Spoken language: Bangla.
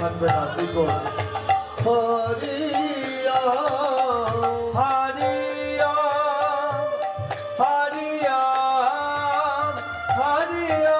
থাকবে না বিপদ হরিয়া হরিয়া হরিয়া হরিয়া